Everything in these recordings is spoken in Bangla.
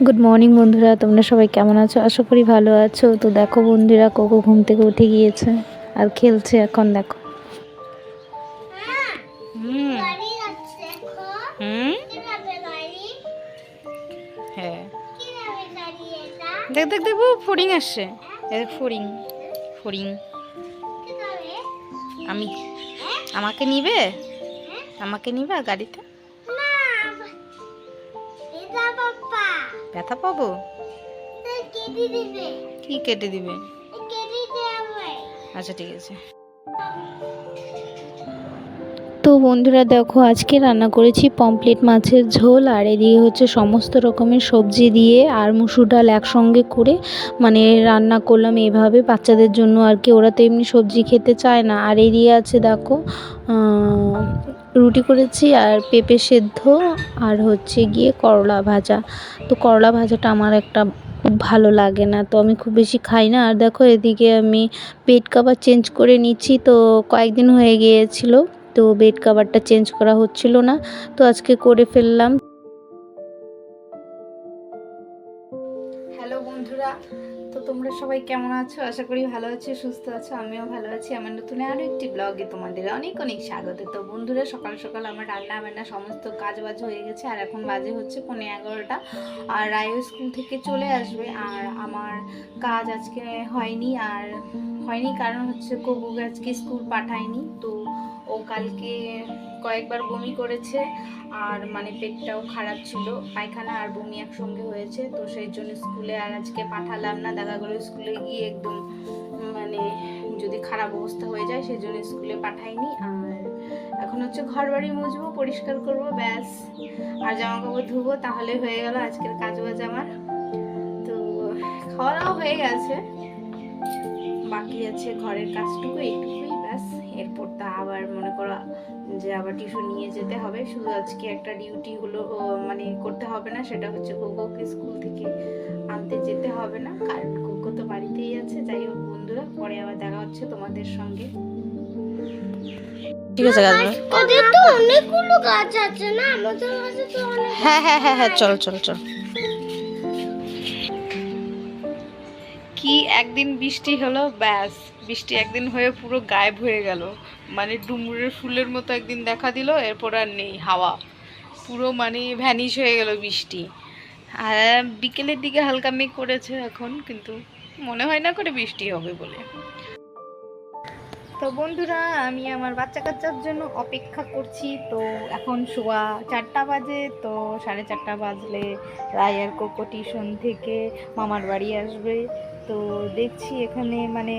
গুড মর্নিং বন্ধুরা। তোমরা সবাই কেমন আছো? আশা করি ভালো আছো। তো দেখো বন্ধুরা, কোকো ঘুম থেকে উঠে গিয়েছে আর খেলছে এখন, দেখো। দেখো, দেখ দেখ দেখব ফড়িং আসছে। ফড়িং ফড়িং আমি আমাকে নিবে? আমাকে নিবে গাড়িতে? ব্যথা পাবো? কি কেটে দিবে? আচ্ছা ঠিক আছে। তো বন্ধুরা দেখো আজকে রান্না করেছি পমপ্লেট মাছের ঝোল আর এদিকে হচ্ছে সমস্ত রকমের সবজি দিয়ে আর মুসুর ডাল একসঙ্গে করে মানে রান্না করলাম এভাবে বাচ্চাদের জন্য। আর কি ওরা তো এমনি সবজি খেতে চায় না। আর এদিকে আছে দেখো রুটি করেছি আর পেঁপে সেদ্ধ আর হচ্ছে গিয়ে করলা ভাজা। তো করলা ভাজাটা আমার একটা খুব ভালো লাগে না, তো আমি খুব বেশি খাই না। আর দেখো এদিকে আমি বেড কাভার চেঞ্জ করে নিচ্ছি, তো কয়েকদিন হয়ে গিয়েছিল, তো বেড কাভারটা চেঞ্জ করা হচ্ছিল না, তো আজকে করে ফেললাম। তো তোমরা সবাই কেমন আছো? আশা করি ভালো আছো, সুস্থ আছো, আমিও ভালো আছি। আমার নতুন আরও একটি ব্লগে তোমাদের অনেক অনেক স্বাগত। তো বন্ধুরা, সকাল সকাল আমার রান্না বান্না সমস্ত কাজ বাজ হয়ে গেছে, আর এখন বাজে হচ্ছে পনেরো এগারোটা। আর রায়ও স্কুল থেকে চলে আসবে, আর আমার কাজ আজকে হয়নি, আর হয়নি কারণ হচ্ছে কবুকে আজকে স্কুল পাঠায়নি। তো ও কালকে কয়েকবার বমি করেছে, আর মানে পেটটাও খারাপ ছিল। পায়খানা আর বমি একসঙ্গে হয়েছে, তো সেই জন্য স্কুলে আর আজকে পাঠালাম না। দেখা গেলো স্কুলে গিয়ে একদম মানে যদি খারাপ অবস্থা হয়ে যায়, সেই জন্য স্কুলে পাঠাইনি। আর এখন হচ্ছে ঘর বাড়ি মুছবো, পরিষ্কার করব, ব্যাস। আর জামা কাপড় ধুবো, তাহলে হয়ে গেল আজকের কাজ বাজ আমার। তো খাওয়া দাওয়া হয়ে গেছে। বাকি আছে ঘরের কাজটুকু, এইটুকুই। এরপর তা আবার মনে করো যে আবার টিউশন নিয়ে যেতে হবে। শুধু আজকে একটা ডিউটি হলো মানে করতে হবে না সেটা হচ্ছে কোকোকে স্কুল থেকে আনতে যেতে হবে না। কারণ কোকো তো বাড়িতেই আছে যাই হোক বন্ধুরা পরে আবার দেখা হচ্ছে তোমাদের সঙ্গে। ঠিক আছে ওদের তো অনেকগুলো গাছ আছে না? আমাদের কাছে তো অনেক হ্যাঁ হ্যাঁ হ্যাঁ হ্যাঁ চল চল চল। কি একদিন বৃষ্টি হলো ব্যাস। বৃষ্টি একদিন হয়ে পুরো গায়েব হয়ে গেল। মানে ডুমুরের ফুলের মতো একদিন দেখা দিল, এরপর আর নেই, হাওয়া। পুরো মানে ভ্যানিশ হয়ে গেল বৃষ্টি। আর বিকেলের দিকে হালকা মেঘ করেছে এখন, কিন্তু মনে হয় না করে বৃষ্টি হবে বলে। তো বন্ধুরা, আমি আমার বাচ্চা কাচ্চার জন্য অপেক্ষা করছি। তো এখন শোয়া চারটা বাজে, তো সাড়ে চারটা বাজলে রায়ার কোকো টিউশন থেকে মামার বাড়ি আসবে। তো দেখছি এখানে মানে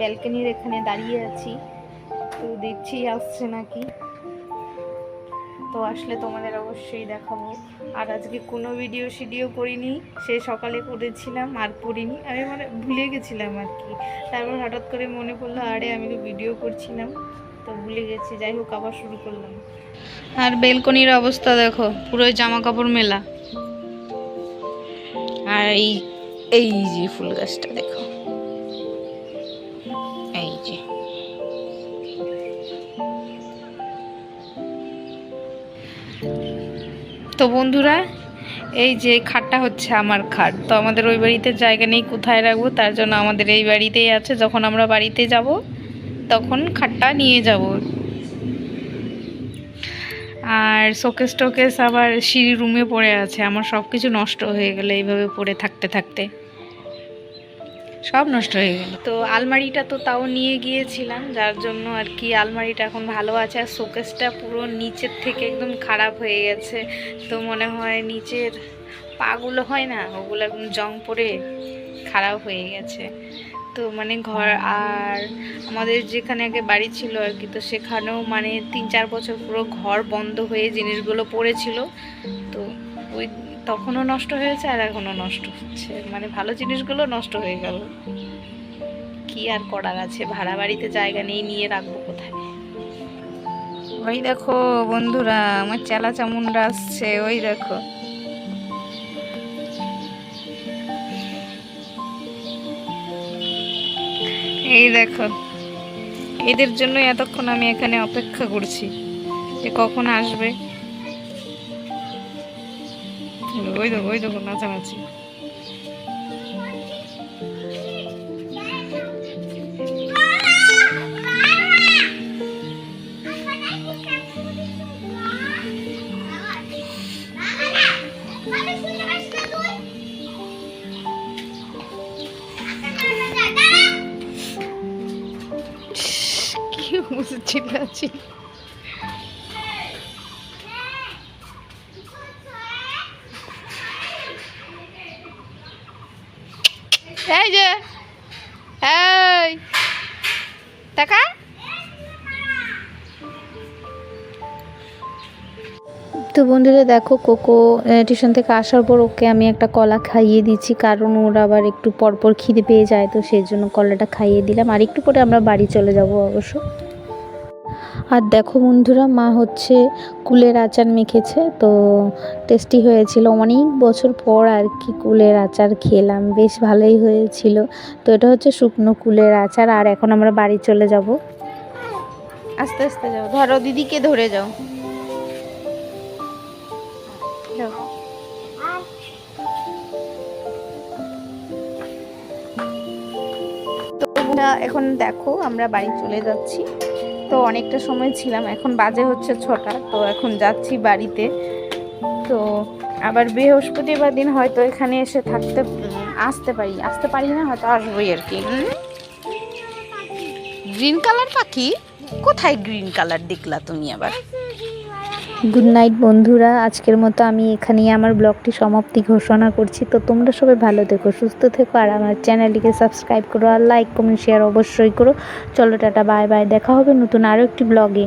ব্যালকনির এখানে দাঁড়িয়ে আছি। তো দেখছি আসছে নাকি। তো আসলে তোমাদের অবশ্যই দেখাবো। আর আজকে কোনো ভিডিও শিডিও করিনি, সে সকালে করেছিলাম আর করিনি। আমি মানে ভুলে গেছিলাম আর কি। তারপর হঠাৎ করে মনে পড়ল, আরে আমি তো ভিডিও করছিলাম, তো ভুলে গেছি, যাই হোক আবার শুরু করলাম। আর বেলকনির অবস্থা দেখো, পুরো জামা কাপড় মেলা। আর এই এই যে ফুল গাছটা দেখো। তো বন্ধুরা, এই যে খাটটা হচ্ছে আমার খাট। তো আমাদের ওই বাড়িতে জায়গা নেই, কোথায় রাখব? তার জন্য আমাদের এই বাড়িতেই আছে। যখন আমরা বাড়িতে যাব, তখন খাটটা নিয়ে যাব। আর শোকেস টোকেস আবার সিঁড়ি রুমে পড়ে আছে। আমার সব কিছু নষ্ট হয়ে গেলে এইভাবে পড়ে থাকতে থাকতে। সব নষ্ট হয়ে গেল। তো আলমারিটা তো তাও নিয়ে গিয়েছিলাম, যার জন্য আর কি আলমারিটা এখন ভালো আছে আর শোকেসটা পুরো নিচের থেকে একদম খারাপ হয়ে গেছে। তো মনে হয় নিচের পাগুলো হয় না, ওগুলো একদম জং পড়ে খারাপ হয়ে গেছে। তো মানে ঘর আর আমাদের যেখানে আগে বাড়ি ছিল আর কি, তো সেখানেও মানে তিন চার বছর পুরো ঘর বন্ধ হয়ে জিনিসগুলো পড়েছিল। তো ওই তখনও নষ্ট হয়েছে আর এখনও নষ্ট হচ্ছে। মানে ভালো জিনিসগুলো নষ্ট হয়ে গেল। কি আর করার আছে? ভাড়া বাড়িতে জায়গা নেই, নিয়ে রাখব কোথায়? ওই দেখো বন্ধুরা, আমার চেলা চামুন্ডা আসছে, ওই দেখো। এই দেখো, এদের জন্য এতক্ষণ আমি এখানে অপেক্ষা করছি যে কখন আসবে। ওই দেখো ওই দেখো নাচানাচি। কি অবস্থা চিল্লাচ্ছি এই যে, এই, দেখা? তো বন্ধুরা দেখো, কোকো টিউশন থেকে আসার পর ওকে আমি একটা কলা খাইয়ে দিচ্ছি কারণ ওর আবার একটু পরপর খিদে পেয়ে যায়, তো সেই জন্য কলাটা খাইয়ে দিলাম। আর একটু পরে আমরা বাড়ি চলে যাব অবশ্য। আর দেখো বন্ধুরা, মা হচ্ছে কুলের আচার মেখেছে, তো টেস্টি হয়েছিল। অনেক বছর পর আর কি কুলের আচার খেলাম, বেশ ভালোই হয়েছিল। তো এটা হচ্ছে শুকনো কুলের আচার, আর এখন আমরা বাড়ি চলে যাব। আস্তে আস্তে যাও, ধরো দিদিকে ধরে যাও। এখন দেখো আমরা বাড়ি চলে যাচ্ছি। তো অনেকটা সময় ছিলাম, এখন বাজে হচ্ছে ছটা, তো এখন যাচ্ছি বাড়িতে। তো আবার বৃহস্পতিবার দিন হয়তো এখানে এসে থাকতে, আসতে পারি আসতে পারি না, হয়তো আসবোই আর কি। গ্রিন কালার পাখি? কোথায় গ্রিন কালার দেখলা তুমি আবার? গুড নাইট বন্ধুরা। আজকের মতো আমি এখানেই আমার ব্লগটি সমাপ্তি ঘোষণা করছি। তো তোমরা সবাই ভালো থেকো, সুস্থ থেকো, আর আমার চ্যানেলটিকে সাবস্ক্রাইব করো আর লাইক, কমেন্ট শেয়ার অবশ্যই করো। চলো টাটা, বাই বাই। দেখা হবে নতুন আরও একটি ব্লগে।